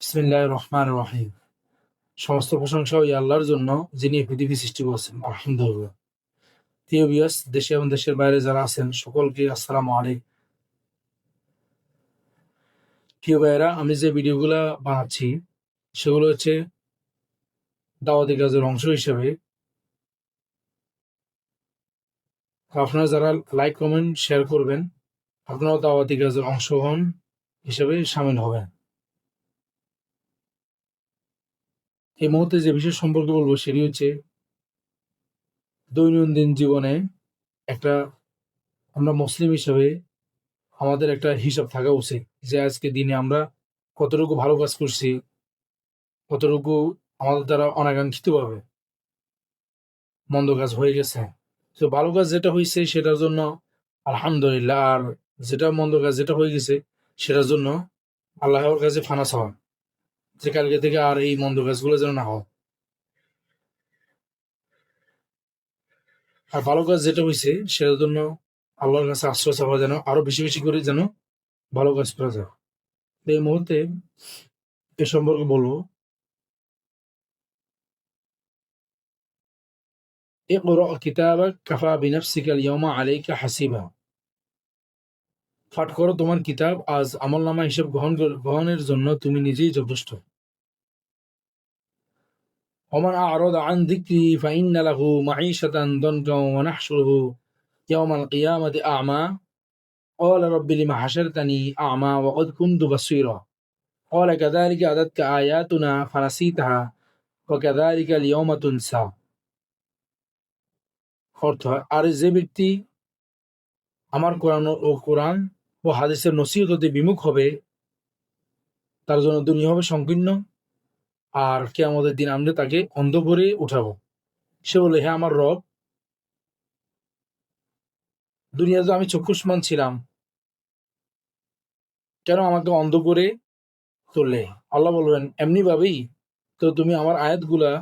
বিসমিল্লাহ রহমান রহিম। সমস্ত প্রশংসা ওই আল্লাহর জন্য যিনি পৃথিবী সৃষ্টি করেছেন। আলহামদুলিল্লাহ। প্রিয় বিয়াস দেশে এবং দেশের বাইরে যারা আছেন, সকলকে আসসালামু আলাইকুম। প্রিয় ভাইয়েরা, আমি যে ভিডিওগুলা বানাচ্ছি, সেগুলো হচ্ছে দাওয়াতি কাজের অংশ হিসেবে। আপনারা যারা লাইক কমেন্ট শেয়ার করবেন, আপনারাও দাওয়াতি কাজের অংশগ্রহণ হিসেবে সামিল হবেন। এই মুহূর্তে যে বিষয় সম্পর্কে বলব সেটি হচ্ছে দৈনন্দিন জীবনে একটা আমরা মুসলিম হিসেবে আমাদের একটা হিসাব থাকা উচিত যে আজকে দিনে আমরা কতটুকু ভালো কাজ করছি, কতটুকু আমাদের দ্বারা অনাকাঙ্ক্ষিতভাবে মন্দ কাজ হয়ে গেছে। তো ভালো কাজ যেটা হয়েছে সেটার জন্য আলহামদুলিল্লাহ, আর যেটা মন্দ কাজ যেটা হয়ে গেছে সেটার জন্য আল্লাহর কাছে ফানা চাওয়া যে কালকে থেকে আর এই মন্দ কাজগুলো যেন না হয় আর ভালো কাজ যেটা হয়েছে সেটার জন্য আল্লাহর কাছে আশ্রয় চাওয়া যেন আরো বেশি বেশি করে যেন ভালো কাজ করা যায় তো এই মুহূর্তে এ সম্পর্কে বলবো اقرأ كتابك كفى بنفسك اليوم عليك حسيبا পাঠ করো তোমার কিতাব আজ আমল নামা হিসেব গ্রহণ কর- গ্রহণের জন্য তুমি নিজেই যথেষ্ট ومن أعرض عن ذكري فإن له معيشة ضنكا ونحشره يوم القيامة أعمى قال رب لم حشرتني أعمى وقد كنت بصيرا قال كذلك أتتك آياتنا فنسيتها وكذلك اليوم تنسى অর্থ আর যে ব্যক্তি আমার কোরআন ও কোরআন ও হাদিসের নসিহত হতে বিমুখ হবে তার জন্য দুনিয়া হবে সংকীর্ণ আর কে আমাদের দিন আমরা তাকে অন্ধ করে উঠাবো। সে বলে হ্যাঁ আমার রব দুনিয়াতে আমি চক্ষুষ্মান ছিলাম। কেন আমাকে অন্ধ করে তুললে? আল্লাহ বলবেন এমনি ভাবেই তো তুমি আমার আয়াতগুলা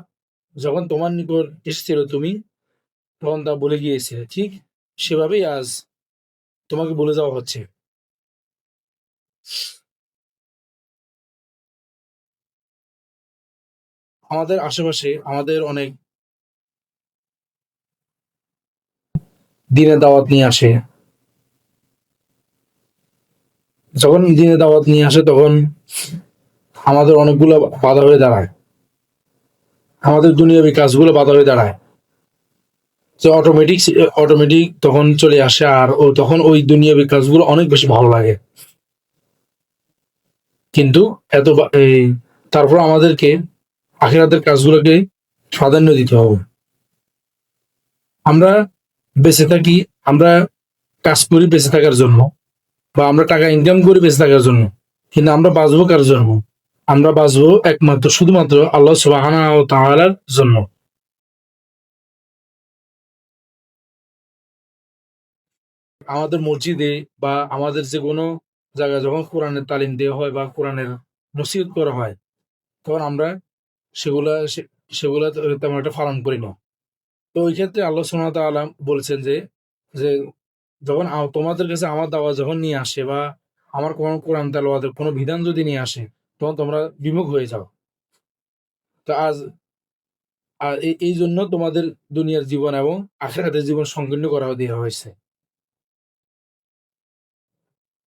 যখন তোমার নিকট এসেছিল, তুমি তখন তা বলে গিয়েছিলে। ঠিক সেভাবেই আজ তোমাকে বলে যাওয়া হচ্ছে। আমাদের আশেপাশে আমাদের অনেক দিনে দাওয়াত নিয়ে আসে। যখন দিনে দাওয়াত নিয়ে আসে, তখন আমাদের অনেকগুলো বাধা হয়ে দাঁড়ায়। আমাদের দুনিয়াবী কাজগুলো বাধা হয়ে দাঁড়ায়। যে অটোমেটিক অটোমেটিক তখন চলে আসে আর ও তখন ওই দুনিয়াবী কাজগুলো অনেক বেশি ভালো লাগে। কিন্তু এত তারপর আমাদেরকে আখিরাতের কাজগুলোকে প্রাধান্য দিতে হবে। আমরা বেঁচে থাকি, আমরা কাজ করি বেঁচে থাকার জন্য বা আমরা টাকা ইনকাম করি বেঁচে থাকার জন্য, কিন্তু আমরা বাঁচবো কার জন্য? আমরা বাঁচবো একমাত্র, শুধুমাত্র আল্লাহ সুবাহানা ও তাআলার জন্য। আমাদের মসজিদে বা আমাদের যে কোনো জায়গায় যখন কোরআনের তালিম দেওয়া হয় বা কোরআনের নসিহত করা হয়, তখন আমরা সেগুলা সেগুলা তেমন একটা পালন করি না। তো ওই ক্ষেত্রে আল্লাহ ওয়া তাআলা বলছেন যে যে যখন তোমাদের কাছে আমার দাওয়া যখন নিয়ে আসে বা আমার কোন কোরআন তেলাওয়াতের কোনো বিধান যদি নিয়ে আসে, তখন তোমরা বিমুখ হয়ে যাও। তো আজ আর এই জন্য তোমাদের দুনিয়ার জীবন এবং আখেরাতের জীবন সংকীর্ণ করা দেওয়া হয়েছে।